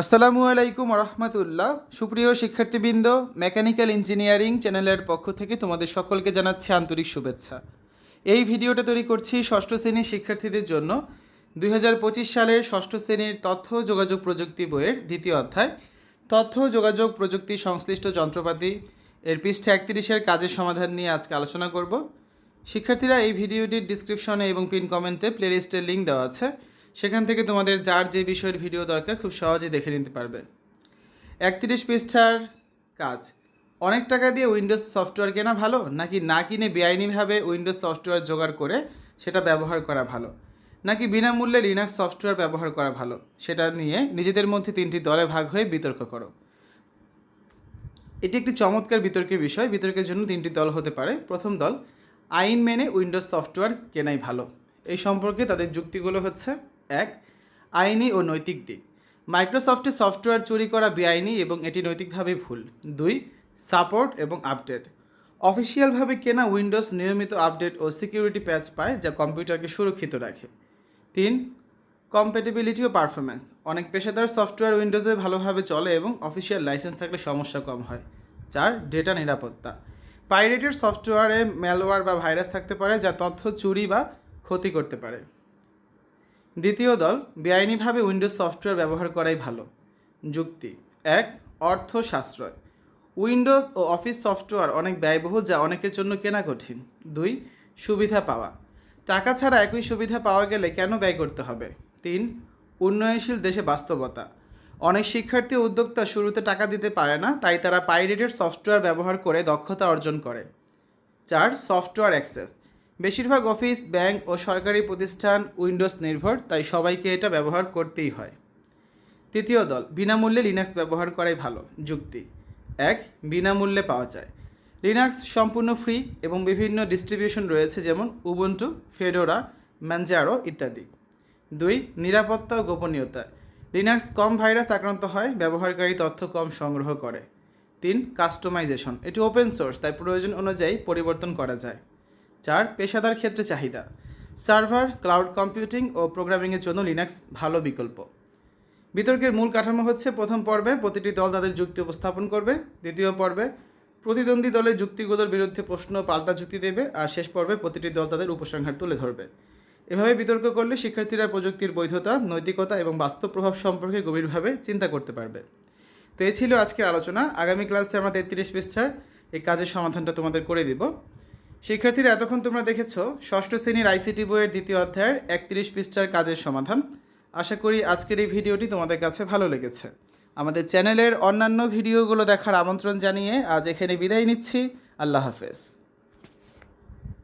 আসসালামু আলাইকুম রহমতুল্লাহ সুপ্রিয় শিক্ষার্থীবৃন্দ, মেকানিক্যাল ইঞ্জিনিয়ারিং চ্যানেলের পক্ষ থেকে তোমাদের সকলকে জানাচ্ছি আন্তরিক শুভেচ্ছা। এই ভিডিওটা তৈরি করছি ষষ্ঠ শ্রেণির শিক্ষার্থীদের জন্য। দুই হাজার পঁচিশ সালের ষষ্ঠ শ্রেণির তথ্য যোগাযোগ প্রযুক্তি বইয়ের দ্বিতীয় অধ্যায়। তথ্য যোগাযোগ প্রযুক্তি সংশ্লিষ্ট যন্ত্রপাতি এর পৃষ্ঠে একত্রিশের কাজের সমাধান নিয়ে আজকে আলোচনা করব। শিক্ষার্থীরা এই ভিডিওটির ডিসক্রিপশনে এবং পিন কমেন্টে প্লেলিস্টের লিঙ্ক দেওয়া আছে। সেখান থেকে তোমাদের যার যে বিষয়ের ভিডিও দরকার খুব সহজেই দেখে নিতে পারবে। একত্রিশ পৃষ্ঠার কাজ। অনেক টাকা দিয়ে উইন্ডোজ সফটওয়্যার কেনা ভালো নাকি না কিনে বেআইনিভাবে উইন্ডোজ সফটওয়্যার জোগাড় করে সেটা ব্যবহার করা ভালো? নাকি বিনামূল্যে লিনাক্স সফটওয়্যার ব্যবহার করা ভালো? সেটা নিয়ে নিজেদের মধ্যে তিনটি দলে ভাগ হয়ে বিতর্ক করো। এটি একটি চমৎকার বিতর্কের বিষয়। বিতর্কের জন্য তিনটি দল হতে পারে। প্রথম দল, আইন মেনে উইন্ডোজ সফটওয়্যার কেনাই ভালো। এই সম্পর্কে তাদের যুক্তিগুলো হচ্ছে এক, আইনি ও নৈতিক দিক। মাইক্রোসফটে সফটওয়্যার চুরি করা বেআইনি এবং এটি নৈতিকভাবে ভুল। দুই, সাপোর্ট এবং আপডেট। অফিসিয়ালভাবে কেনা উইন্ডোজ নিয়মিত আপডেট ও সিকিউরিটি প্যাচ পায় যা কম্পিউটারকে সুরক্ষিত রাখে। তিন, কম্প্যাটিবিলিটি ও পারফরম্যান্স। অনেক পেশাদার সফটওয়্যার উইন্ডোজে ভালোভাবে চলে এবং অফিসিয়াল লাইসেন্স থাকলে সমস্যা কম হয়। চার, ডেটা নিরাপত্তা। পাইরেটেড সফটওয়্যারে ম্যালওয়্যার বা ভাইরাস থাকতে পারে যা তথ্য চুরি বা ক্ষতি করতে পারে। দ্বিতীয় দল বেআইনিভাবে উইন্ডোজ সফটওয়্যার ব্যবহার করাই ভালো। যুক্তি। এক অর্থ সাশ্রয় উইন্ডোজ ও অফিস সফটওয়্যার অনেক ব্যয়বহুল যা অনেকের জন্য কেনা কঠিন। দুই, সুবিধা পাওয়া। টাকা ছাড়া একই সুবিধা পাওয়া গেলে কেন ব্যয় করতে হবে? তিন, উন্নয়নশীল দেশে বাস্তবতা। অনেক শিক্ষার্থী উদ্যোক্তা শুরুতে টাকা দিতে পারে না, তাই তারা পাইরেটেড সফটওয়্যার ব্যবহার করে দক্ষতা অর্জন করে। চার, সফটওয়্যার অ্যাক্সেস। বেশিরভাগ অফিস, ব্যাংক ও সরকারি প্রতিষ্ঠান উইন্ডোজ নির্ভর, তাই সবাইকে এটা ব্যবহার করতেই হয়। তৃতীয় দল, বিনামূল্যে লিনাক্স ব্যবহার করাই ভালো। যুক্তি। এক, বিনামূল্যে পাওয়া যায়। লিনাক্স সম্পূর্ণ ফ্রি এবং বিভিন্ন ডিস্ট্রিবিউশন রয়েছে যেমন উবন্টু ফেডোরা ম্যানজারো ইত্যাদি। দুই, নিরাপত্তা ও গোপনীয়তা। লিনাক্স কম ভাইরাস আক্রান্ত হয়, ব্যবহারকারী তথ্য কম সংগ্রহ করে। তিন কাস্টমাইজেশন এটি ওপেন সোর্স তাই প্রয়োজন অনুযায়ী পরিবর্তন করা যায়। চার, পেশাদার ক্ষেত্রে চাহিদা। সার্ভার, ক্লাউড কম্পিউটিং ও প্রোগ্রামিংয়ের জন্য লিনাক্স ভালো বিকল্প। বিতর্কের মূল কাঠামো হচ্ছে, প্রথম পর্বে প্রতিটি দল তাদের যুক্তি উপস্থাপন করবে, দ্বিতীয় পর্বে প্রতিদ্বন্দ্বী দলের যুক্তিগুলোর বিরুদ্ধে প্রশ্ন পাল্টা যুক্তি দেবে, আর শেষ পর্বে প্রতিটি দল তাদের উপসংহার তুলে ধরবে। এভাবে বিতর্ক করলে শিক্ষার্থীরা প্রযুক্তির বৈধতা, নৈতিকতা এবং বাস্তব প্রভাব সম্পর্কে গভীরভাবে চিন্তা করতে পারবে। তো এই ছিল আজকের আলোচনা। আগামী ক্লাসে আমরা তেত্রিশ পৃষ্ঠার এই কাজের সমাধানটা তোমাদের করে দিব। শিক্ষার্থীরা, এতক্ষণ তোমরা দেখেছ ষষ্ঠ শ্রেণির আইসিটি বইয়ের দ্বিতীয় অধ্যায়ের একত্রিশ পৃষ্ঠার কাজের সমাধান। আশা করি আজকের এই ভিডিওটি তোমাদের কাছে ভালো লেগেছে। আমাদের চ্যানেলের অন্যান্য ভিডিওগুলো দেখার আমন্ত্রণ জানিয়ে আজ এখানে বিদায় নিচ্ছি। আল্লাহ হাফেজ।